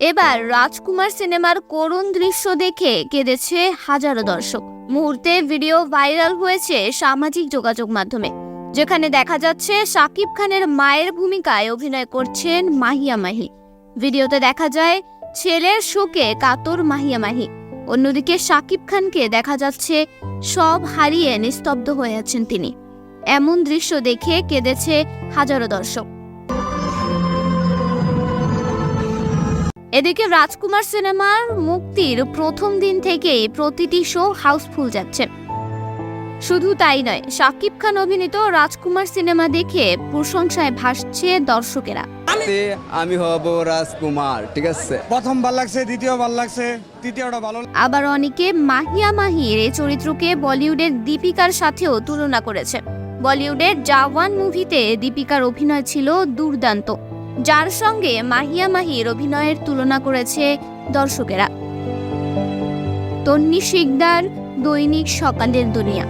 এবার রাজকুমার সিনেমার করুণ দৃশ্য দেখে কেঁদেছে হাজারো দর্শক। মুহূর্তে ভিডিও ভাইরাল হয়েছে সামাজিক যোগাযোগ মাধ্যমে, যেখানে দেখা যাচ্ছে শাকিব খানের মায়ের ভূমিকায় অভিনয় করছেন মাহিয়া মাহি। ভিডিওতে দেখা যায়, ছেলের শোকে কাতর মাহিয়া মাহি। অন্যদিকে শাকিব খানকে দেখা যাচ্ছে সব হারিয়ে নিস্তব্ধ হয়ে আছেন তিনি। এমন দৃশ্য দেখে কেঁদেছে হাজারো দর্শক। এদিকে রাজকুমার সিনেমার মুক্তির প্রথম দিন থেকেই প্রতিটি শো হাউসফুল যাচ্ছে। শুধু তাই নয় শাকিব খান অভিনীত রাজকুমার সিনেমা দেখে প্রশংসায় ভাসছে দর্শকেরা। আমি হব রাজকুমার ঠিক আছে? প্রথম ভালো লাগছে দ্বিতীয় ভালো লাগছে তৃতীয়টা ভালো আবার অনেকে মাহিয়া মাহির এই চরিত্রকে বলিউডের দীপিকার সাথেও তুলনা করেছে। বলিউডের জাওয়ান মুভিতে দীপিকার অভিনয় ছিল দুর্দান্ত। যার সঙ্গে মাহিয়া মাহির অভিনয়ের তুলনা করেছে দর্শকেরা। তন্নি শিকদার দৈনিক সকালের দুনিয়া।